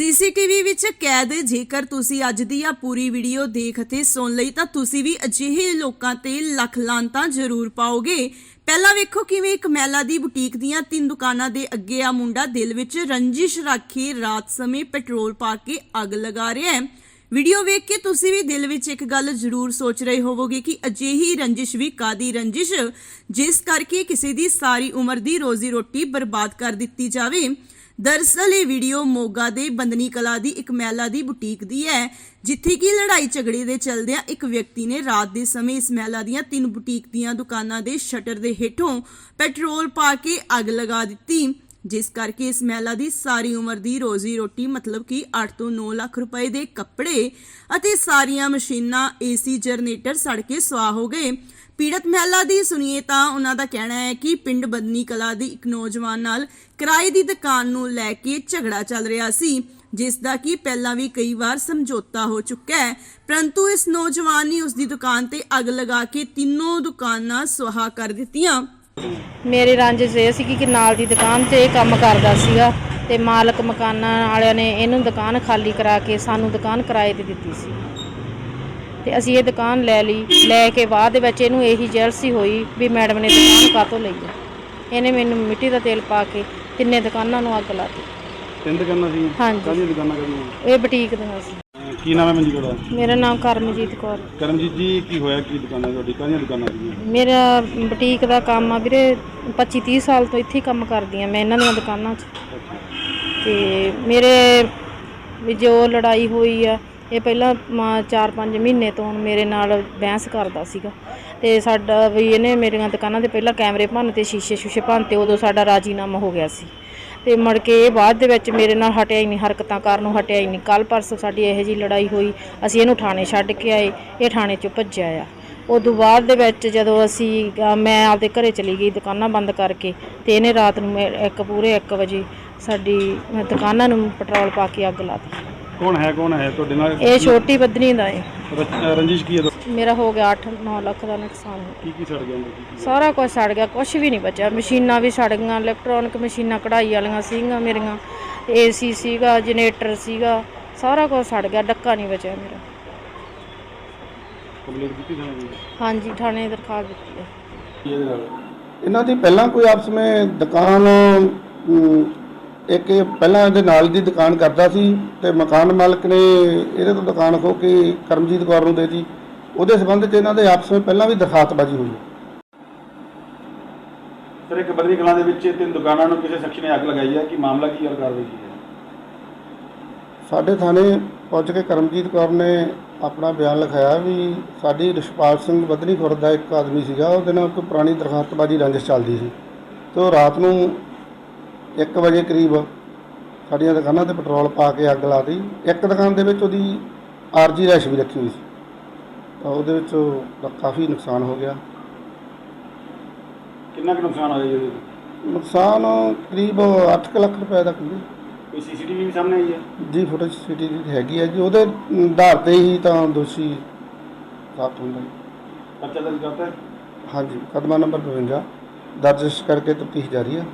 CCTV ਵਿੱਚ ਕੈਦ ਜੇਕਰ ਤੁਸੀਂ ਅੱਜ ਦੀ ਆ ਪੂਰੀ ਵੀਡੀਓ ਦੇਖ ਅਤੇ ਸੁਣ ਲਈ, ਤਾਂ ਤੁਸੀਂ ਵੀ ਅਜਿਹੇ ਲੋਕਾਂ ਤੇ ਲੱਖ ਲਾਂਤਾਂ ਜ਼ਰੂਰ ਪਾਓਗੇ। ਪਹਿਲਾਂ ਵੇਖੋ ਕਿਵੇਂ ਇੱਕ ਮਹਿਲਾ ਦੀ ਬੁਟੀਕ ਦੀਆਂ ਤਿੰਨ ਦੁਕਾਨਾਂ ਦੇ ਅੱਗੇ ਆ ਮੁੰਡਾ ਦਿਲ ਵਿੱਚ ਰੰਜਿਸ਼ ਰੱਖੇ ਰਾਤ ਸਮੇਂ ਪੈਟਰੋਲ ਪਾ ਕੇ ਅੱਗ ਲਗਾ ਰਿਹਾ ਹੈ। ਵੀਡੀਓ ਵੇਖ ਕੇ ਤੁਸੀਂ ਵੀ ਦਿਲ ਵਿੱਚ ਇੱਕ ਗੱਲ ਜ਼ਰੂਰ ਸੋਚ ਰਹੇ ਹੋਵੋਗੇ ਕਿ ਅਜਿਹੀ ਰੰਜਿਸ਼ ਵੀ ਕਾਦੀ ਰੰਜਿਸ਼? ਜਿਸ ਕਰਕੇ ਕਿਸੇ ਦੀ ਸਾਰੀ ਉਮਰ ਦੀ ਰੋਜ਼ੀ ਰੋਟੀ ਬਰਬਾਦ ਕਰ ਦਿੱਤੀ ਜਾਵੇ। ਦਰਅਸਲ ਇਹ ਵੀਡੀਓ ਮੋਗਾ ਦੇ ਬੰਦਨੀ ਕਲਾ ਦੀ, ਇੱਕ ਮਹਿਲਾ ਦੀ ਬੁਟੀਕ ਦੀ ਹੈ, ਜਿੱਥੇ ਕਿ ਲੜਾਈ ਝਗੜੇ ਦੇ ਚਲਦਿਆਂ ਇੱਕ ਵਿਅਕਤੀ ਨੇ ਰਾਤ ਦੇ ਸਮੇਂ ਇਸ ਮਹਿਲਾ ਦੀਆਂ ਤਿੰਨ ਬੁਟੀਕ ਦੀਆਂ ਦੁਕਾਨਾਂ ਦੇ ਸ਼ਟਰ ਦੇ ਹੇਠੋਂ ਪੈਟਰੋਲ ਪਾ ਕੇ ਅੱਗ ਲਗਾ ਦਿੱਤੀ। ਜਿਸ ਕਰਕੇ ਇਸ ਮਹਿਲਾ ਦੀ ਸਾਰੀ ਉਮਰ ਦੀ ਰੋਜ਼ੀ ਰੋਟੀ, ਮਤਲਬ ਕਿ 8 ਤੋਂ 9 ਲੱਖ ਰੁਪਏ ਦੇ ਕੱਪੜੇ ਅਤੇ ਸਾਰੀਆਂ ਮਸ਼ੀਨਾਂ, ਏਸੀ, ਜਨਰੇਟਰ ਸੜ ਕੇ ਸੁਆਹ ਹੋ ਗਏ। ਪੀੜਤ ਮਹਿਲਾ ਦੀ ਸੁਣੀਏ ਤਾਂ ਉਹਨਾਂ ਦਾ ਕਹਿਣਾ ਹੈ ਕਿ ਪਿੰਡ ਬਦਨੀ ਕਲਾ ਦੀ ਇੱਕ ਨੌਜਵਾਨ ਨਾਲ ਕਿਰਾਏ ਦੀ ਦੁਕਾਨ ਨੂੰ ਲੈ ਕੇ ਝਗੜਾ ਚੱਲ ਰਿਹਾ ਸੀ, ਜਿਸ ਦਾ ਕਿ ਪਹਿਲਾਂ ਵੀ ਕਈ ਵਾਰ ਸਮਝੌਤਾ ਹੋ ਚੁੱਕਾ ਹੈ। ਪਰੰਤੂ ਇਸ ਨੌਜਵਾਨ ਨੇ ਉਸ ਦੀ ਦੁਕਾਨ ਤੇ ਅੱਗ ਲਗਾ ਕੇ ਤਿੰਨੋਂ ਦੁਕਾਨਾਂ ਸੁਆਹ ਕਰ ਦਿੱਤੀਆਂ। ਮੇਰੀ ਰਾਂਝੇ ਇਹ ਸੀ ਕਿ ਨਾਲ ਦੀ ਦੁਕਾਨ ਤੇ ਇਹ ਕੰਮ ਕਰਦਾ ਸੀਗਾ ਤੇ ਮਾਲਕ ਮਕਾਨਾਂ ਵਾਲਿਆਂ ਨੇ ਇਹਨੂੰ ਦੁਕਾਨ ਖਾਲੀ ਕਰਾ ਕੇ ਸਾਨੂੰ ਦੁਕਾਨ ਕਿਰਾਏ ਤੇ ਦਿੱਤੀ ਸੀ। ਤੇ ਅਸੀਂ ਇਹ ਦੁਕਾਨ ਲੈ ਲਈ ਲੈ ਕੇ ਬਾਅਦ ਦੇ ਵਿੱਚ ਇਹਨੂੰ ਇਹੀ ਜੈਲਸੀ ਹੋਈ ਵੀ ਮੈਡਮ ਨੇ ਦੁਕਾਨ ਕਾਤੋਂ ਲਈ ਹੈ ਇਹਨੇ ਮੈਨੂੰ ਮਿੱਟੀ ਦਾ ਤੇਲ ਪਾ ਕੇ ਤਿੰਨੇ ਦੁਕਾਨਾਂ ਨੂੰ ਅੱਗ ਲਾ ਦਿੱਤੀ ਤਿੰਨ ਦੁਕਾਨਾਂ ਸੀ? ਹਾਂਜੀ। ਕਾਹਦੀਆਂ ਦੁਕਾਨਾਂ ਕਰੀਆਂ ਇਹ ਬੁਟੀਕ ਦੀਆਂ ਸੀ। ਕੀ ਨਾਮ ਹੈ ਮਨਜੀਤ ਤੁਹਾਡਾ? ਮੇਰਾ ਨਾਮ ਕਰਮਜੀਤ ਕੌਰ। ਕਰਮਜੀਤ ਜੀ ਕੀ ਹੋਇਆ? ਕੀ ਦੁਕਾਨਾਂ ਤੁਹਾਡੀ? ਕਾਹਦੀਆਂ ਦੁਕਾਨਾਂ ਸੀਗੀਆਂ? ਮੇਰਾ ਬੁਟੀਕ ਦਾ ਕੰਮ ਆ ਵੀਰੇ 25 30 ਸਾਲ ਤੋਂ ਇੱਥੇ ਹੀ ਕੰਮ ਕਰਦੀ ਆ ਮੈਂ ਇਹਨਾਂ ਦੀਆਂ ਦੁਕਾਨਾਂ 'ਚ। ਤੇ ਮੇਰੇ ਵੀ ਜੋ ਲੜਾਈ ਹੋਈ ਆ ਇਹ ਪਹਿਲਾਂ 4-5 ਮਹੀਨੇ ਤੋਂ ਮੇਰੇ ਨਾਲ ਬਹਿਸ ਕਰਦਾ ਸੀਗਾ। ਤੇ ਸਾਡਾ ਵੀ ਇਹਨੇ ਮੇਰੀਆਂ ਦੁਕਾਨਾਂ ਦੇ ਪਹਿਲਾਂ ਕੈਮਰੇ ਭੰਨ ਤੇ ਸ਼ੀਸ਼ੇ ਸ਼ੂਸ਼ੇ ਭੰਨ ਤੇ ਉਦੋਂ ਸਾਡਾ ਰਾਜੀਨਾਮਾ ਹੋ ਗਿਆ ਸੀ। ਤੇ ਮੜ ਕੇ ਇਹ ਬਾਅਦ ਦੇ ਵਿੱਚ ਮੇਰੇ ਨਾਲ ਹਟਿਆ ਹੀ ਨਹੀਂ ਹਰਕਤਾਂ ਕਰਨ ਨੂੰ ਹਟਿਆ ਹੀ ਨਹੀਂ। ਕੱਲ ਪਰਸੋਂ ਸਾਡੀ ਇਹੋ ਜੀ ਲੜਾਈ ਹੋਈ ਅਸੀਂ ਇਹਨੂੰ ਥਾਣੇ ਛੱਡ ਕੇ ਆਏ ਇਹ ਥਾਣੇ ਚੋਂ ਭੱਜਿਆ ਆ। ਉਦੋਂ ਬਾਅਦ ਦੇ ਵਿੱਚ ਜਦੋਂ ਅਸੀਂ ਮੈਂ ਆਪਦੇ ਘਰੇ ਚਲੀ ਗਈ ਦੁਕਾਨਾਂ ਬੰਦ ਕਰਕੇ ਤੇ ਇਹਨੇ ਰਾਤ ਨੂੰ ਇੱਕ ਪੂਰੇ 1 ਵਜੇ ਸਾਡੀ ਦੁਕਾਨਾਂ ਨੂੰ ਪੈਟਰੋਲ ਪਾ ਕੇ ਅੱਗ ਲਾ ਦਿੱਤੀ। ਕੌਣ ਹੈ ਕੌਣ ਹੈ? ਤੁਹਾਡੇ ਨਾਲ ਇਹ ਛੋਟੀ ਬਦਨੀ ਦਾ ਹੈ। ਰੰਜਿਸ਼ ਕੀ ਹੈ? ਮੇਰਾ ਹੋ ਗਿਆ 8-9 ਲੱਖ ਦਾ ਨੁਕਸਾਨ। ਕੀ ਕੀ ਸੜ ਗਿਆ ਅੰਦਰ? ਕੀ ਕੀ ਸਾਰਾ ਕੁਝ ਸੜ ਗਿਆ ਕੁਝ ਵੀ ਨਹੀਂ ਬਚਿਆ। ਮਸ਼ੀਨਾਂ ਵੀ ਸੜ ਗਈਆਂ ਇਲੈਕਟ੍ਰੋਨਿਕ ਮਸ਼ੀਨਾਂ ਕਢਾਈ ਵਾਲੀਆਂ ਸੀਗੀਆਂ ਮੇਰੀਆਂ। ਏਸੀ ਸੀਗਾ ਜਨਰੇਟਰ ਸੀਗਾ ਸਾਰਾ ਕੁਝ ਸੜ ਗਿਆ ਡੱਕਾ ਨਹੀਂ ਬਚਿਆ ਮੇਰਾ। ਕੰਪਲੀਟ ਕੀਤੀ ਥਾਣੇ ਦੀ? ਹਾਂਜੀ ਥਾਣੇ ਦਰਖਾਸਤ ਦਿੱਤੀ ਹੈ। ਕੀ ਇਹਦੇ ਨਾਲ? ਇਹਨਾਂ ਦੀ ਪਹਿਲਾਂ ਕੋਈ ਆਪਸ ਵਿੱਚ ਦੁਕਾਨ ਅਮ, ਇੱਕ ਇਹ ਪਹਿਲਾਂ ਇਹਦੇ ਨਾਲ ਦੀ ਦੁਕਾਨ ਕਰਦਾ ਸੀ ਤੇ ਮਕਾਨ ਮਾਲਕ ਨੇ ਇਹਦੇ ਤੋਂ ਦੁਕਾਨ ਖੋ ਕੇ ਕਰਮਜੀਤ ਕੌਰ ਨੂੰ ਦੇ ਦਿੱਤੀ। ਉਹਦੇ ਸਬੰਧ 'ਚ ਇਹਨਾਂ ਦੇ ਆਪਸ ਵਿੱਚ ਪਹਿਲਾਂ ਵੀ ਦਰਖਾਸਤਬਾਜ਼ੀ ਹੋਈ ਸਰ ਇੱਕ ਬਦਰੀ ਕਲਾਂ ਦੇ ਵਿੱਚ ਤਿੰਨ ਦੁਕਾਨਾਂ ਨੂੰ ਕਿਸੇ ਸ਼ਖਸ ਨੇ ਅੱਗ ਲਗਾਈ ਹੈ ਕਿ ਮਾਮਲਾ ਕੀ ਔਰ ਕਾਰਵਾਈ ਕੀ ਹੈ? ਸਾਡੇ ਥਾਣੇ ਪਹੁੰਚ ਕੇ ਕਰਮਜੀਤ ਕੌਰ ਨੇ ਆਪਣਾ ਬਿਆਨ ਲਿਖਾਇਆ ਵੀ ਸਾਡੀ ਰਿਸ਼ਪਾਲ ਸਿੰਘ ਬਦਨੀ ਖੁਰਦ ਦਾ ਇੱਕ ਆਦਮੀ ਸੀਗਾ ਉਹਦੇ ਨਾਲ ਕੋਈ ਪੁਰਾਣੀ ਦਰਖਾਸਤਬਾਜ਼ੀ ਰੰਜਿਸ਼ ਚੱਲਦੀ ਸੀ। ਤੇ ਉਹ ਰਾਤ ਨੂੰ 1 ਵਜੇ ਕਰੀਬ ਸਾਡੀਆਂ ਦੁਕਾਨਾਂ ਤੇ ਪੈਟਰੋਲ ਪਾ ਕੇ ਅੱਗ ਲਾਤੀ। ਇੱਕ ਦੁਕਾਨ ਦੇ ਵਿੱਚ ਉਹਦੀ ਆਰਜੀ ਰੈਸ਼ ਵੀ ਰੱਖੀ ਹੋਈ ਸੀ। ਤਾਂ ਉਹਦੇ ਵਿੱਚ ਕਾਫੀ ਨੁਕਸਾਨ ਹੋ ਗਿਆ। ਕਿੰਨਾ ਕੁ ਨੁਕਸਾਨ ਹੋਇਆ ਜੀ? ਨੁਕਸਾਨ ਕਰੀਬ 8 ਲੱਖ ਰੁਪਏ ਦਾ ਕੋਈ ਕੋਈ ਸੀਸੀਟੀਵੀ ਵੀ ਸਾਹਮਣੇ ਆਈ ਹੈ? ਜੀ ਫੁਟੇਜ ਸਿਟੀ ਦੀ ਹੈਗੀ ਹੈ ਜੀ। ਉਹਦੇ ਆਧਾਰ ਤੇ ਹੀ ਤਾਂ ਦੋਸ਼ੀ ਸਾਬਤ ਹੁੰਦਾ ਜੀ। ਪਰਚਾ ਦਰਜ ਕਰਤਾ ਹੈ? ਹਾਂਜੀ ਕਦਮਾ ਨੰਬਰ 52 ਦਰਜ ਕਰਕੇ ਤਫਤੀਸ਼ ਜਾਰੀ ਹੈ।